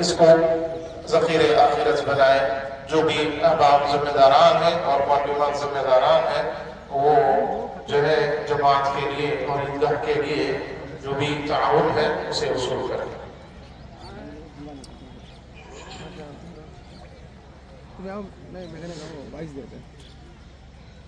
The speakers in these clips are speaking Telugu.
اس کو ذخیر آخرت بنائے، جو بھی احباب ذمہ داران ہیں اور معلومات ذمہ داران ہیں، وہ جو ہے جماعت کے لیے اور عیدگاہ کے لیے جو بھی تعاون ہے، اسے وصول کریں۔ نہیں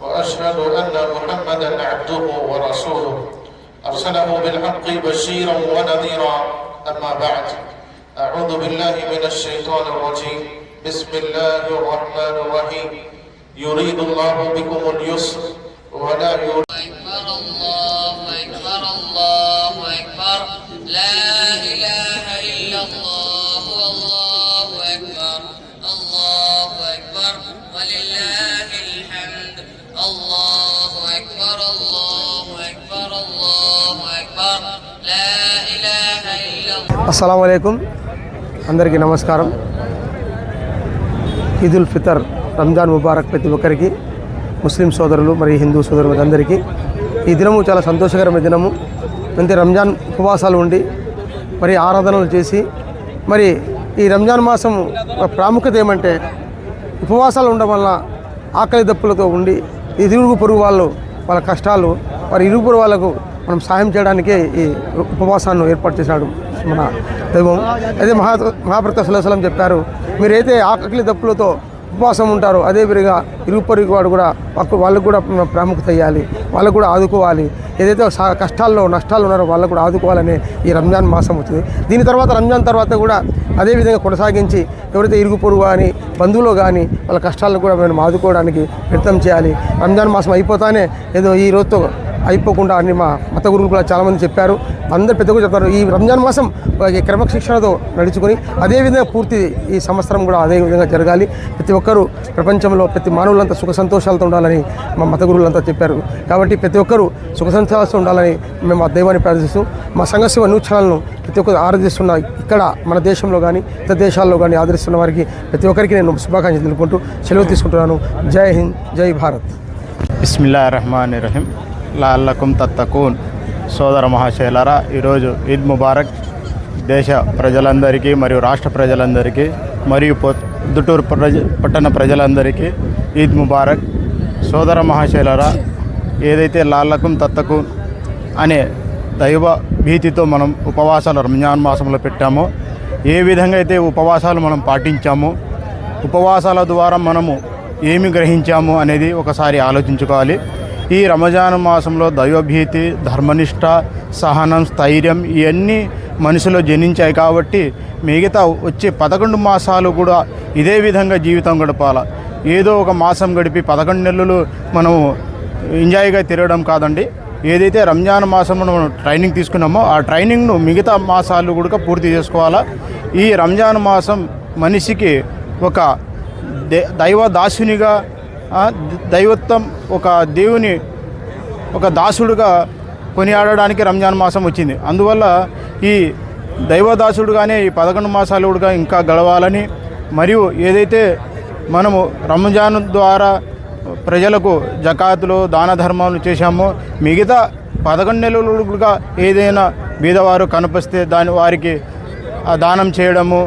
وأشهد أن محمدا عبده ورسوله. أرسله بالحق بشيرا ونذيرا. أما بعد أعوذ بالله من الشيطان الرجيم. بسم الله الرحمن الرحيم. يريد الله بكم اليسر ولا يريد الله. الله أكبر الله أكبر الله أكبر لا إله إلا الله అస్సలం అయికం అందరికీ నమస్కారం ఈదుల్ ఫితర్ రంజాన్ ముబారక్ ప్రతి ఒక్కరికి ముస్లిం సోదరులు మరియు హిందూ సోదరులు అందరికీ ఈ దినము చాలా సంతోషకరమైన దినము అంటే రంజాన్ ఉపవాసాలు ఉండి మరి ఆరాధనలు చేసి మరి ఈ రంజాన్ మాసం ప్రాముఖ్యత ఏమంటే ఉపవాసాలు ఉండడం వల్ల ఆకలి దప్పులతో ఉండి ఈ ఇరుగు పొరుగు వాళ్ళు వాళ్ళ కష్టాలు వారి ఇరుగు పొరుగు వాళ్ళకు మనం సాయం చేయడానికి ఈ ఉపవాసాన్ని ఏర్పాటు చేశాడు మన దైవం. అదే మహా మహాప్రత సులసలం చెప్పారు మీరైతే ఆకలి దప్పులతో ఉపవాసం ఉంటారు. అదే విధంగా ఇరుగు పొరుగు వాడు కూడా వాళ్ళకు కూడా ప్రాముఖ్యత ఇవ్వాలి వాళ్ళకు కూడా ఆదుకోవాలి. ఏదైతే సా- కష్టాల్లో నష్టాలు ఉన్నారో వాళ్ళకు కూడా ఆదుకోవాలనే ఈ రంజాన్ మాసం వచ్చింది దీని తర్వాత రంజాన్ తర్వాత కూడా అదే విధంగా కొనసాగించి ఎవరైతే ఇరుగు పొరుగు కానీ బంధువులు కానీ వాళ్ళ కష్టాలను కూడా మనం ఆదుకోవడానికి ప్రయత్నం చేయాలి. రంజాన్ మాసం అయిపోతానే ఏదో ఈ రోజుతో అయిపోకుండా అని మా మత గురువులు కూడా చాలామంది చెప్పారు. అందరు పెద్ద కూడా చెప్తారు. ఈ రంజాన్ మాసం క్రమశిక్షణతో నడుచుకొని అదేవిధంగా పూర్తి ఈ సంవత్సరం కూడా అదే విధంగా జరగాలి. ప్రతి ఒక్కరూ ప్రపంచంలో ప్రతి మానవులంతా సుఖ సంతోషాలతో ఉండాలని మా మత గురువులంతా చెప్పారు. కాబట్టి ప్రతి ఒక్కరూ సుఖ సంతోషాలతో ఉండాలని మేము ఆ దైవాన్ని ప్రార్థిస్తూ మా సంఘ శివ న్యూస్ ఛానల్ను ప్రతి ఒక్కరు ఆరాధిస్తున్న ఇక్కడ మన దేశంలో కానీ ఇతర దేశాల్లో కానీ ఆదరిస్తున్న వారికి ప్రతి ఒక్కరికి నేను శుభాకాంక్షలు తెలుపుకుంటూ సెలవు తీసుకుంటున్నాను. జై హింద్ జై భారత్. బిస్మిల్లా రహమాన్ రహీం లాల్లకుం తత్తకూన్. సోదర మహాశైలరా ఈరోజు ఈద్ ముబారక్ దేశ ప్రజలందరికీ మరియు రాష్ట్ర ప్రజలందరికీ మరియు పొద్దుటూరు ప్రజ పట్టణ ప్రజలందరికీ ఈద్ ముబారక్. సోదర మహాశైలరా ఏదైతే లాల్లకుం తత్తకూన్ అనే దైవ భీతితో మనం ఉపవాసాలు రంజాన్ మాసంలో పెట్టామో ఏ విధంగా అయితే ఉపవాసాలు మనం పాటించామో ఉపవాసాల ద్వారా మనము ఏమి గ్రహించాము అనేది ఒకసారి ఆలోచించుకోవాలి. ఈ రమజాన్ మాసంలో దైవభీతి ధర్మనిష్ట సహనం స్థైర్యం ఇవన్నీ మనిషిలో జనించాయి కాబట్టి మిగతా వచ్చే పదకొండు మాసాలు కూడా ఇదే విధంగా జీవితం గడపాల. ఏదో ఒక మాసం గడిపి పదకొండు నెలలు మనము ఎంజాయ్గా తిరగడం కాదండి. ఏదైతే రంజాన్ మాసంలో మనం ట్రైనింగ్ తీసుకున్నామో ఆ ట్రైనింగ్ను మిగతా మాసాలు కూడా పూర్తి చేసుకోవాలా. ఈ రంజాన్ మాసం మనిషికి ఒక దైవ దాసునిగా దైవత్వం ఒక దేవుని ఒక దాసుడుగా కొనియాడడానికి రంజాన్ మాసం వచ్చింది. అందువల్ల ఈ దైవదాసుడుగానే ఈ పదకొండు మాసాలు కూడా ఇంకా గడవాలని మరియు ఏదైతే మనము రంజాన్ ద్వారా ప్రజలకు జకాతులు దాన ధర్మాలు చేశామో మిగతా పదకొండు నెలలు కూడా ఏదైనా బీదవారు కనిపిస్తే దాని వారికి దానం చేయడము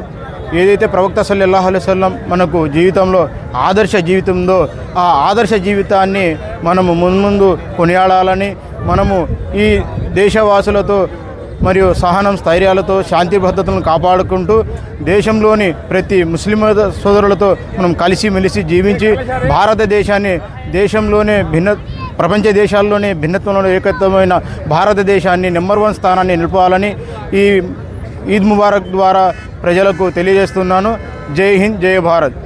ఏదైతే ప్రవక్త సల్లల్లాహు అలైవల్లం మనకు జీవితంలో ఆదర్శ జీవితంలో ఆ ఆదర్శ జీవితాన్ని మనము మున్ముందు కొనియాడాలని మనము ఈ దేశవాసులతో మరియు సహనం స్థైర్యాలతో శాంతి భద్రతలను కాపాడుకుంటూ దేశంలోని ప్రతి ముస్లిం సోదరులతో మనం కలిసిమెలిసి జీవించి భారతదేశాన్ని దేశంలోనే భిన్న ప్రపంచ దేశాల్లోనే భిన్నత్వంలో ఏకత్వమైన భారతదేశాన్ని నెంబర్ వన్ స్థానాన్ని నిలపాలని ఈ ఈద్ ముబారక్ ద్వారా ప్రజలకు తెలియజేస్తున్నాను జై హింద్ జై భారత్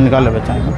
నికాల్ బచ్చాను